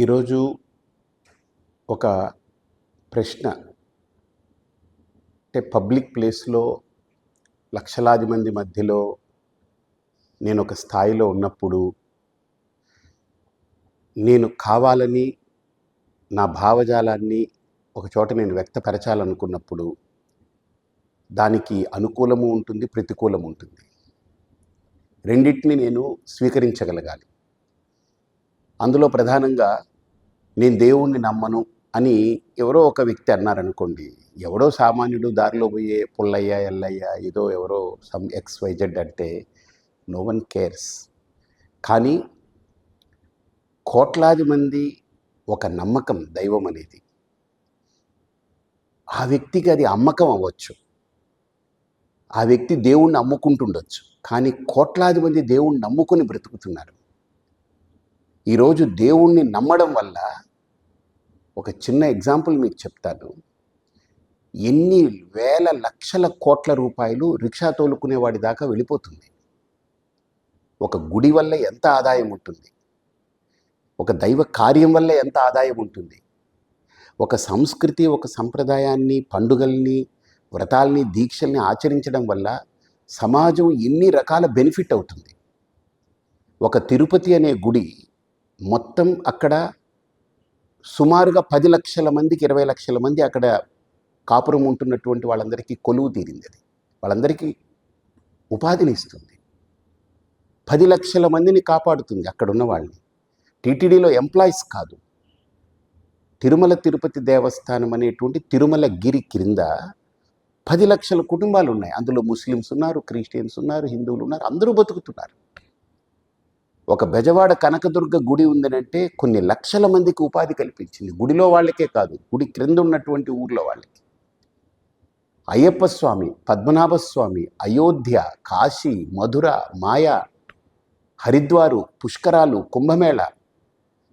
ఈరోజు ఒక ప్రశ్న. అంటే పబ్లిక్ ప్లేస్లో లక్షలాది మంది మధ్యలో నేను ఒక స్థాయిలో ఉన్నప్పుడు నేను కావాలని నా భావజాలాన్ని ఒక చోట నేను వ్యక్తపరచాలనుకున్నప్పుడు దానికి అనుకూలము ఉంటుంది ప్రతికూలము ఉంటుంది. రెండింటిని నేను స్వీకరించగలగాలి. అందులో ప్రధానంగా నేను దేవుణ్ణి నమ్మను అని ఎవరో ఒక వ్యక్తి అన్నారనుకోండి ఎవడో సామాన్యుడు దారిలో పోయే పుల్లయ్య ఎల్లయ్య ఏదో ఎవరో సమ్ ఎక్స్ వైజెడ్ అంటే నో వన్ కేర్స్ కానీ కోట్లాది మంది ఒక నమ్మకం దైవం అనేది. ఆ వ్యక్తికి అది అమ్మకం అవ్వచ్చు. ఆ వ్యక్తి దేవుణ్ణి అమ్ముకుంటుండొచ్చు కానీ కోట్లాది మంది దేవుణ్ణి నమ్ముకొని బ్రతుకుతున్నారు. ఈరోజు దేవుణ్ణి నమ్మడం వల్ల ఒక చిన్న ఎగ్జాంపుల్ మీకు చెప్తాను. ఎన్ని వేల లక్షల కోట్ల రూపాయలు రిక్షా తోలుకునే వాడి దాకా వెళ్ళిపోతుంది. ఒక గుడి వల్ల ఎంత ఆదాయం ఉంటుంది? ఒక దైవ కార్యం వల్ల ఎంత ఆదాయం ఉంటుంది? ఒక సంస్కృతి ఒక సంప్రదాయాన్ని పండుగల్ని వ్రతాల్ని దీక్షల్ని ఆచరించడం వల్ల సమాజం ఎన్ని రకాల బెనిఫిట్ అవుతుంది? ఒక తిరుపతి అనే గుడి మొత్తం అక్కడ సుమారుగా పది లక్షల మందికి ఇరవై లక్షల మంది అక్కడ కాపురం ఉంటున్నటువంటి వాళ్ళందరికీ కొలువు తీరింది అది. వాళ్ళందరికీ ఉపాధిని ఇస్తుంది. పది లక్షల మందిని కాపాడుతుంది అక్కడున్న వాళ్ళని. టీటీడీలో ఎంప్లాయీస్ కాదు. తిరుమల తిరుపతి దేవస్థానం అనేటువంటి తిరుమల గిరి క్రింద పది లక్షల కుటుంబాలు ఉన్నాయి. అందులో ముస్లిమ్స్ ఉన్నారు క్రిస్టియన్స్ ఉన్నారు హిందువులు ఉన్నారు అందరూ బతుకుతున్నారు. ఒక బెజవాడ కనకదుర్గ గుడి ఉందనంటే కొన్ని లక్షల మందికి ఉపాధి కల్పించింది. గుడిలో వాళ్ళకే కాదు గుడి క్రింద ఉన్నటువంటి ఊర్లో వాళ్ళకి. అయ్యప్ప స్వామి పద్మనాభ స్వామి అయోధ్య కాశీ మధుర మాయా హరిద్వారు పుష్కరాలు కుంభమేళ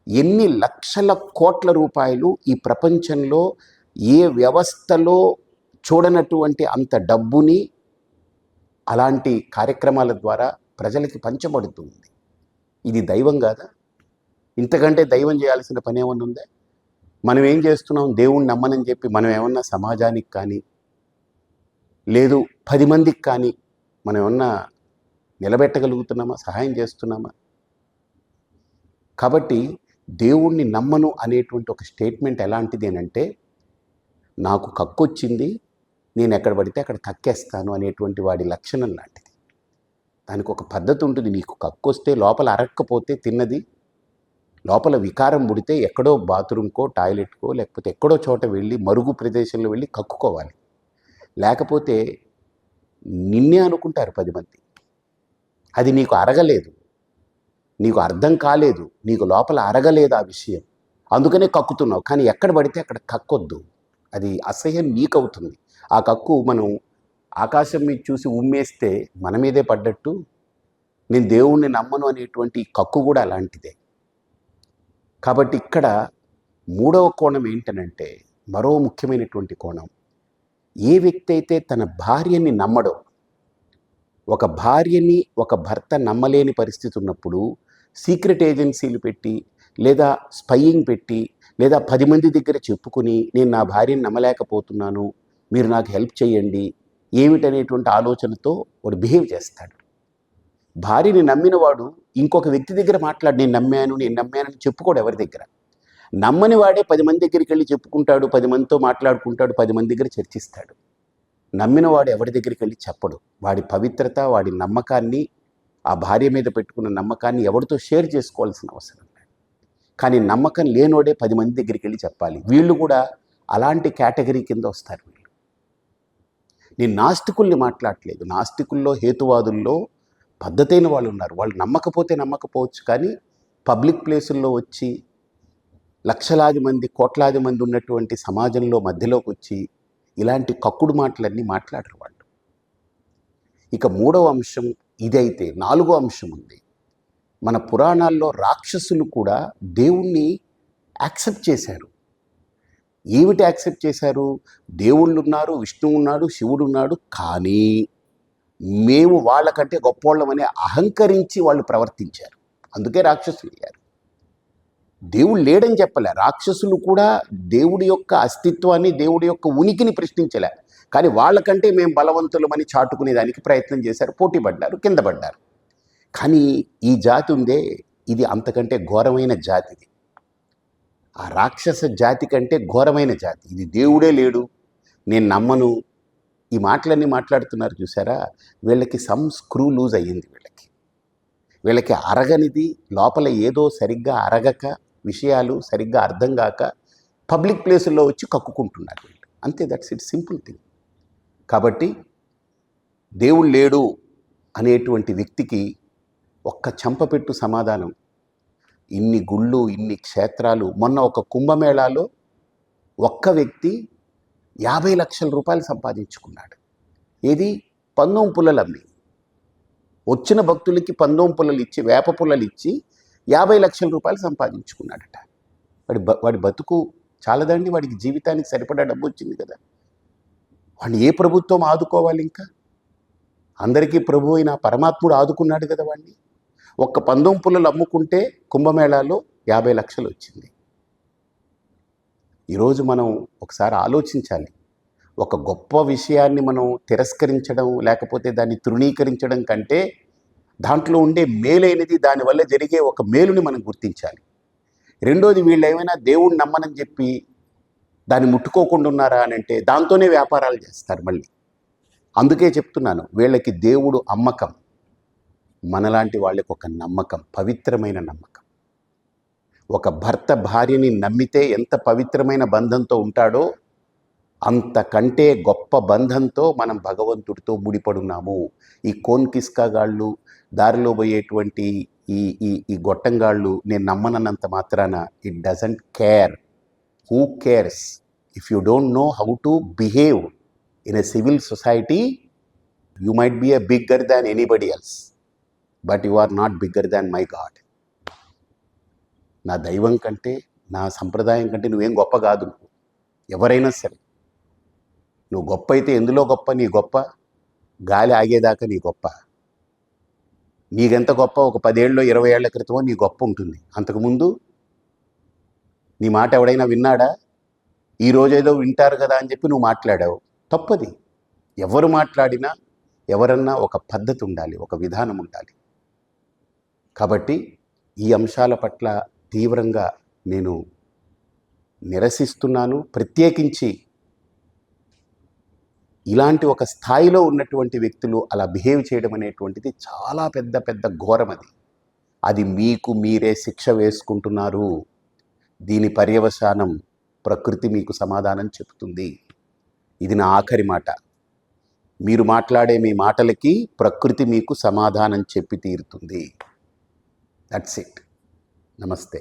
ఎన్ని లక్షల కోట్ల రూపాయలు ఈ ప్రపంచంలో ఏ వ్యవస్థలో చూడనటువంటి అంత డబ్బుని అలాంటి కార్యక్రమాల ద్వారా ప్రజలకి పంచబడుతుంది. ఇది దైవం కాదా? ఇంతకంటే దైవం చేయాల్సిన పని ఏమన్నా ఉందా? మనం ఏం చేస్తున్నాం? దేవుణ్ణి నమ్మనని చెప్పి మనం ఏమన్నా సమాజానికి కానీ లేదు పది మందికి కానీ మనం ఏమన్నా నిలబెట్టగలుగుతున్నామా? సహాయం చేస్తున్నామా? కాబట్టి దేవుణ్ణి నమ్మను అనేటువంటి ఒక స్టేట్మెంట్ ఎలాంటిది అంటే నాకు కక్కొచ్చింది నేను ఎక్కడ పడితే అక్కడ తక్కేస్తాను అనేటువంటి వాడి లక్షణం లాంటిది. దానికి ఒక పద్ధతి ఉంటుంది నీకు కక్కొస్తే లోపల అరక్కపోతే తిన్నది. లోపల వికారం ముడితే ఎక్కడో బాత్రూమ్కో టాయిలెట్కో లేకపోతే ఎక్కడో చోట వెళ్ళి మరుగు ప్రదేశంలో వెళ్ళి కక్కుకోవాలి. లేకపోతే నిన్నే అనుకుంటారు పది మంది. అది నీకు అరగలేదు. నీకు అర్థం కాలేదు. నీకు లోపల అరగలేదు ఆ విషయం. అందుకనే కక్కుతున్నావు. కానీ ఎక్కడ పడితే అక్కడ కక్కొద్దు. అది అసహ్యం నీకు అవుతుంది ఆ కక్కు మనం ఆకాశం మీద చూసి ఉమ్మేస్తే మన మీదే పడ్డట్టు నేను దేవుణ్ణి నమ్మను అనేటువంటి కక్కు కూడా అలాంటిదే. కాబట్టి ఇక్కడ మూడవ కోణం ఏంటనంటే మరో ముఖ్యమైనటువంటి కోణం. ఏ వ్యక్తి అయితే తన భార్యని నమ్మడో ఒక భార్యని ఒక భర్త నమ్మలేని పరిస్థితి ఉన్నప్పుడు సీక్రెట్ ఏజెన్సీలు పెట్టి లేదా స్పయింగ్ పెట్టి లేదా పది మంది దగ్గర చెప్పుకుని నేను నా భార్యని నమ్మలేకపోతున్నాను మీరు నాకు హెల్ప్ చేయండి ఏమిటనేటువంటి ఆలోచనతో వాడు బిహేవ్ చేస్తాడు. భార్యని నమ్మిన వాడు ఇంకొక వ్యక్తి దగ్గర మాట్లాడి నేను నమ్మాను నేను నమ్మానని చెప్పుకోడు ఎవరి దగ్గర. నమ్మని వాడే పది మంది దగ్గరికి వెళ్ళి చెప్పుకుంటాడు పది మందితో మాట్లాడుకుంటాడు పది మంది దగ్గర చర్చిస్తాడు. నమ్మిన వాడు ఎవరి దగ్గరికి వెళ్ళి చెప్పడు. వాడి పవిత్రత వాడి నమ్మకాన్ని ఆ భార్య మీద పెట్టుకున్న నమ్మకాన్ని ఎవరితో షేర్ చేసుకోవాల్సిన అవసరం లేదు. కానీ నమ్మకం లేనోడే పది మంది దగ్గరికి వెళ్ళి చెప్పాలి. వీళ్ళు కూడా అలాంటి కేటగిరీ కింద వస్తారు నేను నాస్తికుల్ని మాట్లాడట్లేదు. నాస్తికుల్లో హేతువాదుల్లో పద్ధతైన వాళ్ళు ఉన్నారు. వాళ్ళు నమ్మకపోతే నమ్మకపోవచ్చు కానీ పబ్లిక్ ప్లేసుల్లో వచ్చి లక్షలాది మంది కోట్లాది మంది ఉన్నటువంటి సమాజంలో మధ్యలోకి వచ్చి ఇలాంటి కక్కుడు మాటలన్నీ మాట్లాడరు వాళ్ళు. ఇక మూడవ అంశం ఇదైతే నాలుగో అంశం ఉంది. మన పురాణాల్లో రాక్షసులు కూడా దేవుణ్ణి యాక్సెప్ట్ చేశారు. ఏమిటి యాక్సెప్ట్ చేశారు? దేవుళ్ళు ఉన్నారు విష్ణువు ఉన్నాడు శివుడు ఉన్నాడు కానీ మేము వాళ్ళకంటే గొప్పవాళ్ళమని అహంకరించి వాళ్ళు ప్రవర్తించారు. అందుకే రాక్షసులు అయ్యారు. దేవుడు లేడని చెప్పలే. రాక్షసులు కూడా దేవుడి యొక్క అస్తిత్వాన్ని దేవుడి యొక్క ఉనికిని ప్రశ్నించలే. కానీ వాళ్ళకంటే మేము బలవంతులమని చాటుకునేదానికి ప్రయత్నం చేశారు పోటీ పడ్డారు కింద పడ్డారు కానీ ఈ జాతి ఉందే ఇది అంతకంటే ఘోరమైన జాతిది. ఆ రాక్షస జాతి కంటే ఘోరమైన జాతి. ఇది దేవుడే లేడు. నేను నమ్మను. ఈ మాటలన్నీ మాట్లాడుతున్నారు చూసారా? వీళ్ళకి సమ్ స్క్రూ లూజ్ అయ్యింది వీళ్ళకి. వీళ్ళకి అరగనిది లోపల ఏదో సరిగ్గా అరగక విషయాలు సరిగ్గా అర్థం కాక పబ్లిక్ ప్లేసుల్లో వచ్చి కక్కుకుంటున్నారు వీళ్ళు. అంతే దట్స్ ఇట్ సింపుల్ థింగ్ కాబట్టి దేవుడు లేడు అనేటువంటి వ్యక్తికి ఒక్క చెంపపెట్టు సమాధానం. ఇన్ని గుళ్ళు ఇన్ని క్షేత్రాలు. మొన్న ఒక కుంభమేళాలో ఒక్క వ్యక్తి యాభై లక్షల రూపాయలు సంపాదించుకున్నాడు. ఇది పందొం పుల్లలు అమ్మి. వచ్చిన భక్తులకి పందొం పుల్లలు ఇచ్చి వేప పుల్లలు ఇచ్చి యాభై లక్షల రూపాయలు సంపాదించుకున్నాడట. వాడి బ వాడి బతుకు చాలదండి వాడికి జీవితానికి సరిపడా డబ్బు వచ్చింది కదా. వాడిని ఏ ప్రభుత్వం ఆదుకోవాలి ఇంకా? అందరికీ ప్రభు అయిన పరమాత్ముడు ఆదుకున్నాడు కదా వాడిని. ఒక్క పందొం పుల్లలు అమ్ముకుంటే కుంభమేళాలో యాభై లక్షలు వచ్చింది. ఈరోజు మనం ఒకసారి ఆలోచించాలి. ఒక గొప్ప విషయాన్ని మనం తిరస్కరించడం లేకపోతే దాన్ని తృణీకరించడం కంటే దాంట్లో ఉండే మేలైనది దానివల్ల జరిగే ఒక మేలుని మనం గుర్తించాలి. రెండోది వీళ్ళు ఏమైనా దేవుణ్ణి నమ్మనని చెప్పి దాన్ని ముట్టుకోకుండా ఉన్నారా అని అంటే దాంతోనే వ్యాపారాలు చేస్తారు మళ్ళీ. అందుకే చెప్తున్నాను వీళ్ళకి దేవుడు అమ్మకం. మనలాంటి వాళ్ళకి ఒక నమ్మకం పవిత్రమైన నమ్మకం. ఒక భర్త భార్యని నమ్మితే ఎంత పవిత్రమైన బంధంతో ఉంటాడో అంతకంటే గొప్ప బంధంతో మనం భగవంతుడితో ముడిపడున్నాము. ఈ కోన్కిస్కాగాళ్ళు దారిలో పోయేటువంటి ఈ ఈ ఈ గొట్టంగాళ్ళు నేను నమ్మనన్నంత మాత్రాన it doesn't care who cares if you don't know how to behave in a civil society you might be a bigger than anybody else but you are not bigger than my god నా దైవం కంటే నా సంప్రదాయం కంటే నువ్వేం గొప్ప కాదు నువ్వు. ఎవరైనా సరే. నువ్వు గొప్ప అయితే ఎందులో గొప్ప? నీ గొప్ప? గాలి ఆగేదాకా నీ గొప్ప? నీకెంత గొప్ప? ఒక పదేళ్ళు ఇరవై ఏళ్ళ క్రితమో నీ గొప్ప ఉంటుంది. అంతకుముందు నీ మాట ఎవడైనా విన్నాడా? ఈ రోజేదో వింటారు కదా అని చెప్పి నువ్వు మాట్లాడావు. తప్పది. ఎవరు మాట్లాడినా ఎవరన్నా ఒక పద్ధతి ఉండాలి ఒక విధానం ఉండాలి. కాబట్టి ఈ అంశాల పట్ల తీవ్రంగా నేను నిరసిస్తున్నాను. ప్రత్యేకించి ఇలాంటి ఒక స్థాయిలో ఉన్నటువంటి వ్యక్తులు అలా బిహేవ్ చేయడం అనేటువంటిది చాలా పెద్ద పెద్ద ఘోరం అది. అది మీకు మీరే శిక్ష వేసుకుంటున్నారు. దీని పర్యవసానం ప్రకృతి మీకు సమాధానం చెబుతుంది. ఇది నా ఆఖరి మాట. మీరు మాట్లాడే మీ మాటలకి ప్రకృతి మీకు సమాధానం చెప్పి తీరుతుంది. దట్స్ ఇట్ నమస్తే